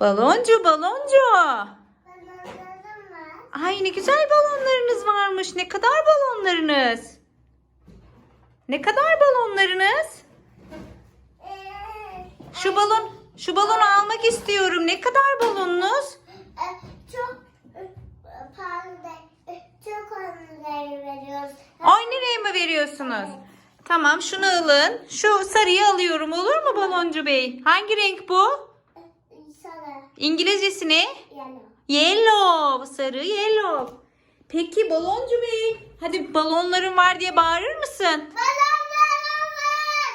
Baloncu baloncu. Balonlarım var. Ay ne güzel balonlarınız varmış. Ne kadar balonlarınız? Ne kadar balonlarınız? Ee, Şu balon, şu balonu almak istiyorum. Ne kadar balonunuz? e, çok e, pahalı e, çok onları veriyoruz. Aynı renk mi veriyorsunuz? Tamam şunu alın. Şu sarıyı alıyorum olur mu baloncu bey? Hangi renk bu? İngilizcesi ne? yellow. Yellow. Sarı yellow. Peki baloncu bey. Hadi balonların var diye bağırır mısın? Balonlarım var.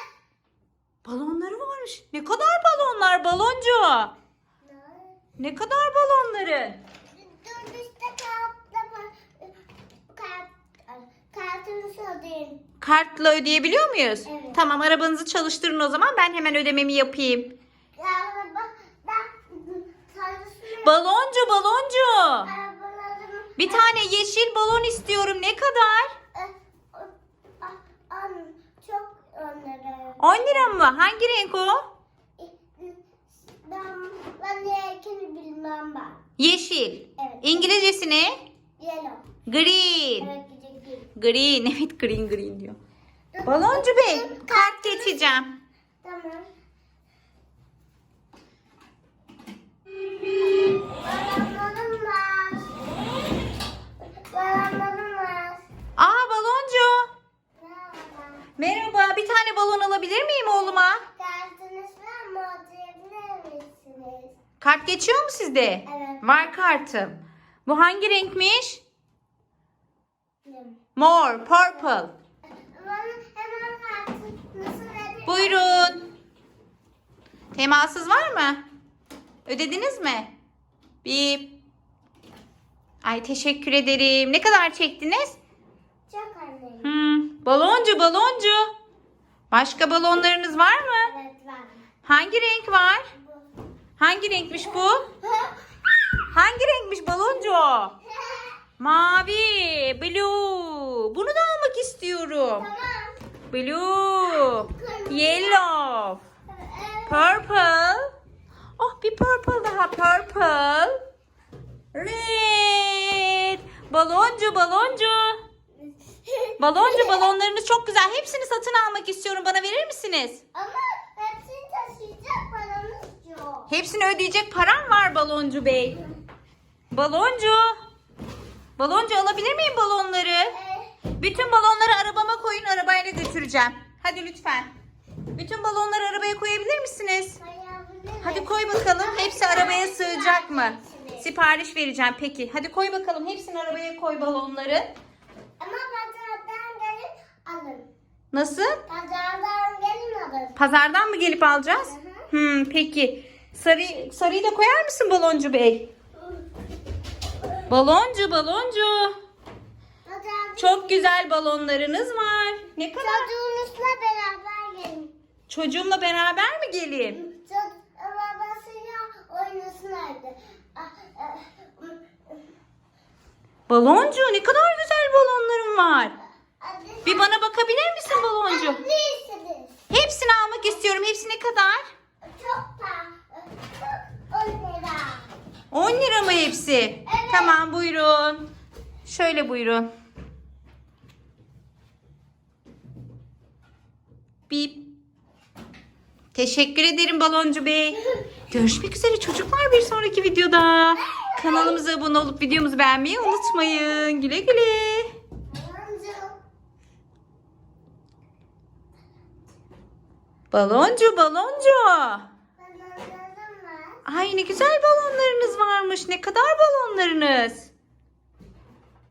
Balonları varmış. Ne kadar balonlar baloncu? Ne kadar balonları? Kartla ödeyebiliyor muyuz? Evet. Tamam arabanızı çalıştırın o zaman ben hemen ödememi yapayım. Baloncu baloncu. Bir tane yeşil balon istiyorum. Ne kadar? e, o- a- an çok onları. 10 lira mı? Hangi renk o? E, Ben ben renkini bilmem ben. Yeşil. Evet. İngilizcesi ne? Yellow. Green. Evet değil. Green. Evet green green diyor. Baloncu bey kart geçeceğim. Tamam. Balonlarım var. Balonlarım var. Aa baloncu. Merhaba. Merhaba bir tane balon alabilir miyim oğluma? Kartınız var mı? Ödeyebilir misiniz? Kart geçiyor mu sizde? Evet. Var kartım. Bu hangi renkmiş? Mor, purple. Buyurun. Temasız var mı? Ödediniz mi? Bir. Ay teşekkür ederim. Ne kadar çektiniz? Çok annem. Hmm, baloncu baloncu. Başka balonlarınız var mı? Evet var. Hangi renk var? Hangi renkmiş bu? Hangi renkmiş baloncu? Mavi, blue. Bunu da almak istiyorum. tamam. Blue, yellow, purple. Oh bir purple daha purple. Red. Baloncu baloncu. Baloncu balonlarınız çok güzel. Hepsini satın almak istiyorum. Bana verir misiniz? Ama Hepsini ödeyecek param var baloncu bey. Baloncu. Baloncu alabilir miyim balonları? Bütün balonları arabama koyun arabayla götüreceğim. Hadi lütfen. Bütün balonları arabaya koyabilir misiniz? Hadi koy bakalım. Hepsi arabaya sığacak mı? Sipariş vereceğim peki. Hadi koy bakalım. Hepsini arabaya koy balonları. Ama pazardan gelin alın. Nasıl? Pazardan gelin alın. Pazardan mı gelip alacağız? Hı Hmm, peki. Sarı, sarıyı da koyar mısın baloncu bey? Baloncu baloncu. Çok güzel balonlarınız var. Ne kadar? çocuğunuzla beraber gelin. Çocuğumla beraber mi geleyim? Çocuk babasıyla oynasın ah, Baloncu ne kadar güzel balonların var. Bir bana bakabilir misin baloncu? Hepsini almak istiyorum. Hepsi ne kadar? Çok lira. 10 lira mı hepsi? Tamam buyurun. Şöyle buyurun. Bip. Teşekkür ederim baloncu bey. Görüşmek üzere çocuklar bir sonraki videoda. Kanalımıza abone olup videomuzu beğenmeyi unutmayın. Güle güle. Baloncu. Baloncu. Ay ne güzel balonlarınız varmış. Ne kadar balonlarınız?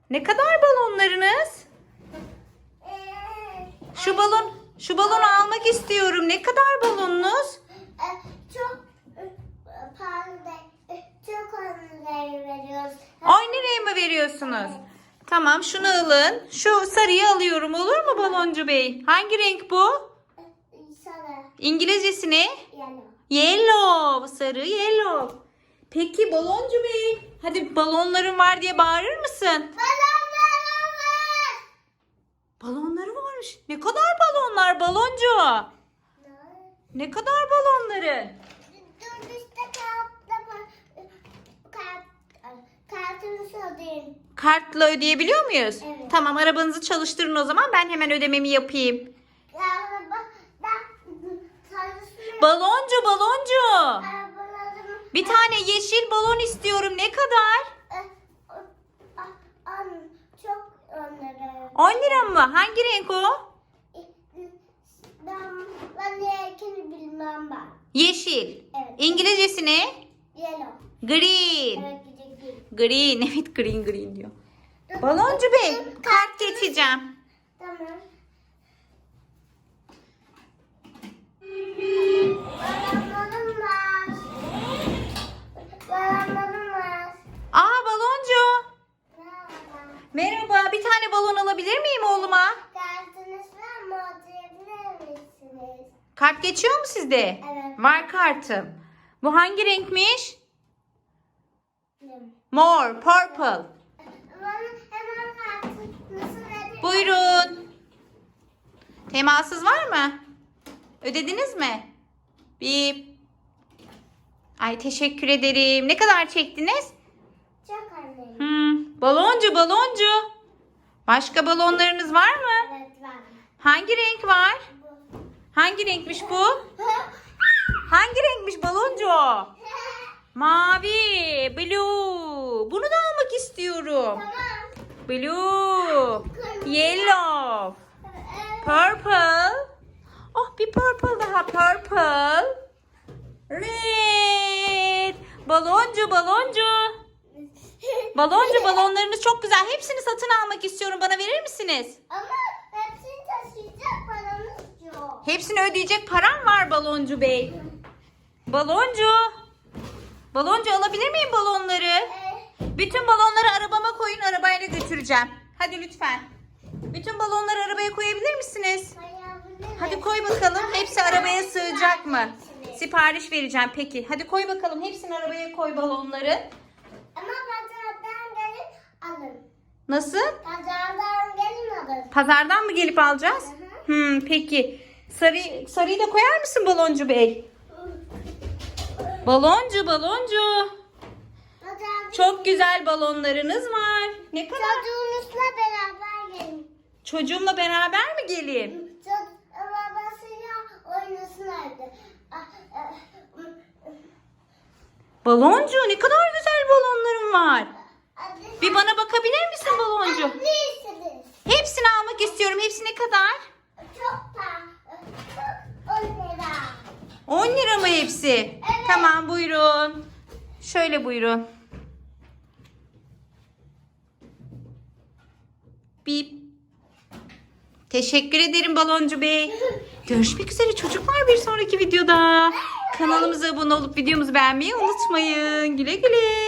Ne kadar balonlarınız? Şu balon, şu balonu almak istiyorum. Ne kadar balonunuz? çok çok onları veriyoruz. Aynı renk mi veriyorsunuz? Tamam şunu alın. Şu sarıyı alıyorum olur mu baloncu bey? Hangi renk bu? Sana İngilizcesi ne? yellow. Yellow. Sarı yellow. Peki baloncu bey. Hadi balonların var diye bağırır mısın? Balonlarım var. Balonları varmış. Ne kadar balonlar baloncu? Ne kadar balonları? Dur işte kağıtla kart, kartını sorayım. Kartla ödeyebiliyor muyuz? Evet. Tamam arabanızı çalıştırın o zaman ben hemen ödememi yapayım. Baloncu baloncu. Bir tane yeşil balon istiyorum. Ne kadar? e, o- a- an, çok onları. 10 lira mı? Hangi renk o? Ben, ben renkini bilmem ben. Yeşil. Evet. İngilizcesi ne? Yellow. Green. Evet, değil. Green. Evet green green diyor. Baloncu Bey kart geçeceğim. Tamam. Balonlarım var. Balonlarım var. Aa baloncu. Merhaba. Merhaba. Bir tane balon alabilir miyim oğluma? Kartınız var mı? Ödeyebilir misiniz? Kart geçiyor mu sizde? Evet. Var kartım. Bu hangi renkmiş? Mor, purple. Buyurun. Temasız var mı? Ödediniz mi? Bir. Ay teşekkür ederim. Ne kadar çektiniz? Çok annem. Hmm, baloncu baloncu. Başka balonlarınız var mı? Evet var. Hangi renk var? Hangi renkmiş bu? Hangi renkmiş baloncu? Mavi, blue. Bunu da almak istiyorum. tamam. Blue, yellow, purple. Oh bir purple daha purple. Red. Baloncu baloncu. Baloncu balonlarınız çok güzel. Hepsini satın almak istiyorum. Bana verir misiniz? Ama Hepsini ödeyecek param var baloncu bey. Baloncu. Baloncu alabilir miyim balonları? Bütün balonları arabama koyun arabayla götüreceğim. Hadi lütfen. Bütün balonları arabaya koyabilir misiniz? Hadi koy bakalım. Hepsi arabaya sığacak mı? Sipariş vereceğim peki. Hadi koy bakalım. Hepsini arabaya koy balonları. Ama pazardan gelin alın. Nasıl? Pazardan gelin alın. Pazardan mı gelip alacağız? Hı Hmm, peki. Sarı, sarıyı da koyar mısın baloncu bey? Baloncu baloncu. Çok güzel balonlarınız var. Ne kadar? çocuğunuzla beraber gelin. Çocuğumla beraber mi geleyim? Çocuk babasıyla oynasın evde. Ah, ah, Baloncu ne kadar güzel balonlarım var. hadi. Bir bana bakabilir misin baloncu? Hepsini almak istiyorum. Hepsi ne kadar? Çok da. Çok 10 lira. 10 lira mı hepsi? Tamam buyurun. Şöyle buyurun. Bip. Teşekkür ederim baloncu bey. Görüşmek üzere çocuklar bir sonraki videoda. Kanalımıza abone olup videomuzu beğenmeyi unutmayın. Güle güle.